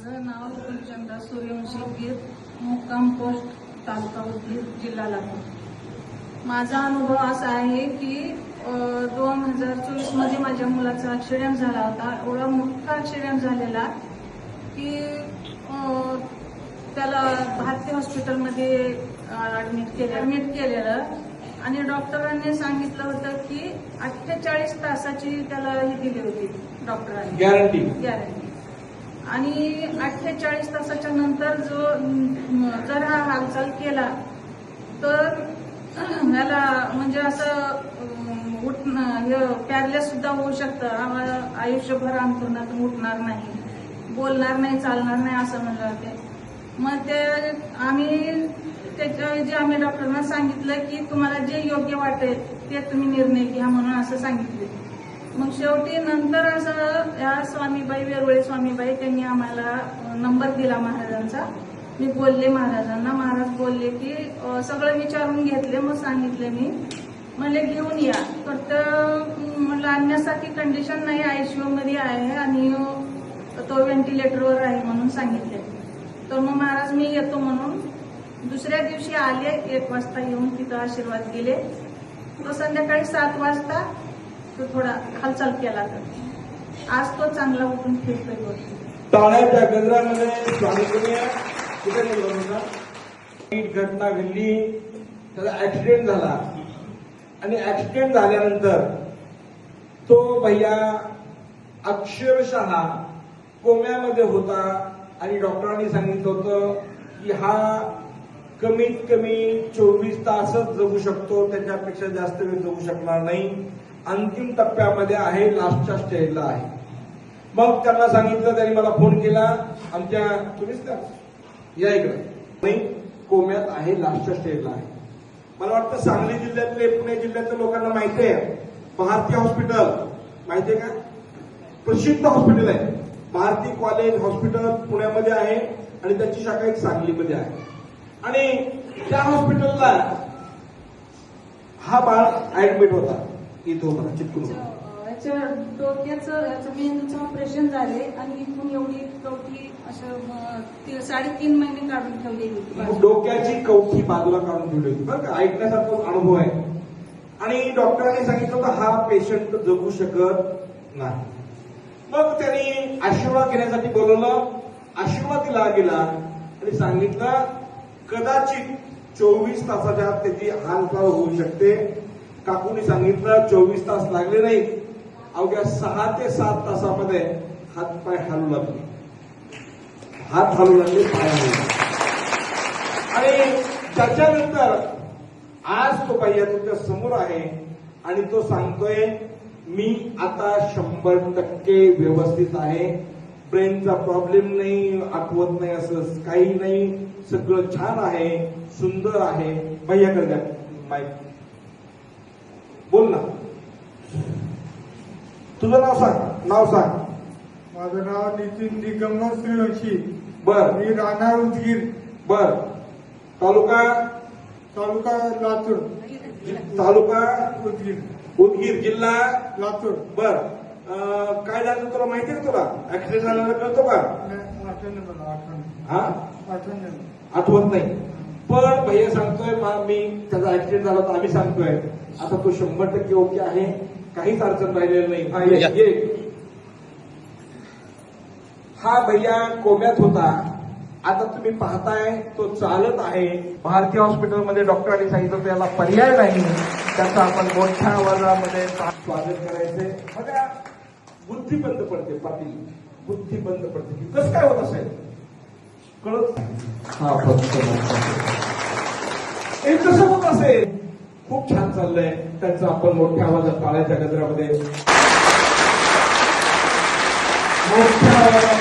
माझं नाव फुलचंदा सूर्यवंशी गीर मुक्काम पोस्ट तालुका उदगीर जिल्हा लातूर. माझा अनुभव असा आहे की दोन हजार चोवीसमध्ये माझ्या मुलाचा ऍक्सिडेंट झाला होता. एवढा मोठा ऍक्सिडेंट झालेला की त्याला भारती हॉस्पिटलमध्ये ऍडमिट केलं. ऍडमिट केलेलं. आणि डॉक्टरांनी सांगितलं होतं की अठ्ठेचाळीस तासाची त्याला ही दिली होती डॉक्टरांनी. गॅरंटी गॅरंटी आणि अठ्ठेचाळीस तासाच्या नंतर जो जर हा हालचाल केला तर याला म्हणजे असं उठणं हे पॅरलेस सुद्धा होऊ शकतं. आम्हाला आयुष्यभर अंथरुणातून उठणार नाही बोलणार नाही चालणार नाही असं म्हणलं होते मग ते आम्ही त्याच्याऐवजी आम्ही डॉक्टरांना सांगितलं की तुम्हाला जे योग्य वाटेल ते तुम्ही निर्णय घ्या म्हणून असं सांगितले. मग शेवटी नंतर असं या स्वामीबाई वेरुळे स्वामीबाई त्यांनी आम्हाला नंबर दिला महाराजांचा. मी बोलले महाराजांना महाराज बोलले की सगळं विचारून घेतले मग सांगितले मी. म्हणले घेऊन या. फक्त म्हणलं आणण्यासाठी कंडिशन नाही आयसीयू मध्ये आहे आणि तो व्हेंटिलेटरवर आहे म्हणून सांगितले. तर मग महाराज मी येतो म्हणून. दुसऱ्या दिवशी आले एक वाजता येऊन तिथं आशीर्वाद दिले तो संध्याकाळी सात वाजता तो थोडा हालचाल केला तर. आज तो चांगला उठून फिरतोय वरती. टाळ्याच्या गजरामध्ये स्वामी कुठे घटना घडली. त्याचा ऍक्सिडेंट झाला. आणि ऍक्सिडेंट झाल्यानंतर तो भैया अक्षरशः कोम्यामध्ये होता आणि डॉक्टरांनी सांगितलं होतं की हा कमीत कमी चोवीस तासच जगू शकतो. त्याच्यापेक्षा जास्त वेळ जगू शकणार नाही. अंतिम टप्प्यामध्ये आहे लास्टच्या स्टेजला आहे. मग त्यांना सांगितलं त्यांनी मला फोन केला आमच्या तुम्हीच का या इकडे. कोम्यात आहे लास्टच्या स्टेजला आहे. मला वाटतं सांगली जिल्ह्यातले पुणे जिल्ह्यातल्या लोकांना माहिती आहे. भारती हॉस्पिटल माहिती आहे का? प्रसिद्ध हॉस्पिटल आहे. भारती कॉलेज हॉस्पिटल पुण्यामध्ये आहे आणि त्याची शाखा एक सांगलीमध्ये आहे. आणि त्या हॉस्पिटलला हा बाळ ऍडमिट होता. इथं होता? चिटकून डोक्याचं मेंदूचं ऑपरेशन झाले आणि इथून एवढी कवटी असं साडेतीन महिने काढून ठेवलेली. डोक्याची कवठी बाजूला काढून ठेवली होती. बरं का? ऐकण्यासारखा अनुभव आहे. आणि डॉक्टरांनी सांगितलं होतं हा पेशंट जगू शकत नाही. मग त्यांनी आशीर्वाद घेण्यासाठी बोलवलं. आशीर्वाद दिला गेला. आणि सांगितलं कदाचित चोवीस तासाच्या आत त्याची हालचाल होऊ शकते. काकूनी सांगितलं चोवीस तास लागले नाही अवघ्या सहा ते सात तासामध्ये हात पाय हालू लागले. हात हालू लागले पाय हालू आणि त्याच्यानंतर आज तो भैया तुमच्यासमोर आहे आणि तो सांगतोय मी आता शंभर टक्के व्यवस्थित आहे. ब्रेनचा प्रॉब्लेम नाही आठवत नाही असं काही नाही. सगळं छान आहे सुंदर आहे. भैया करण्यात माहिती बोल ना. तुझं नाव सांग नाव सांग. माझं नाव नितीन दिगंबर सूर्यवंशी बर. मी राहणार उदगीर. बर. तालुका? तालुका लातूर. तालुका? उदगीर. उदगीर जिल्हा? लातूर. बर. अं, काय झालं तुला माहिती आहे तुला? ऍक्सिडेंट झालेला कळतो का? आठवण आठवण हा? आठवत नाही. पण भैया सांगतोय मा- मी त्याचा ऍक्सिडेंट झाला तर आम्ही सांगतोय. आता तो शंभर टक्के ओके आहे. काहीच अडचण राहिलेली नाही. हा. हा भैया कोम्यात होता. आता तुम्ही पाहताय तो चालत आहे. भारतीय हॉस्पिटलमध्ये डॉक्टरांनी सांगितलं त्याला पर्याय नाही. त्याचा आपण मोठ्या आवाजामध्ये स्वागत करायचंय. बघा बुद्धी बंद पडते पाटील. बुद्धी बंद पडते. कसं काय होत असेल? कळत हा फक्त कसं होत असेल? खूप छान चाललंय. त्यांचं आपण मोठ्या आवाजात टाळ्याच्या गजरामध्ये मोठ्या आवाजात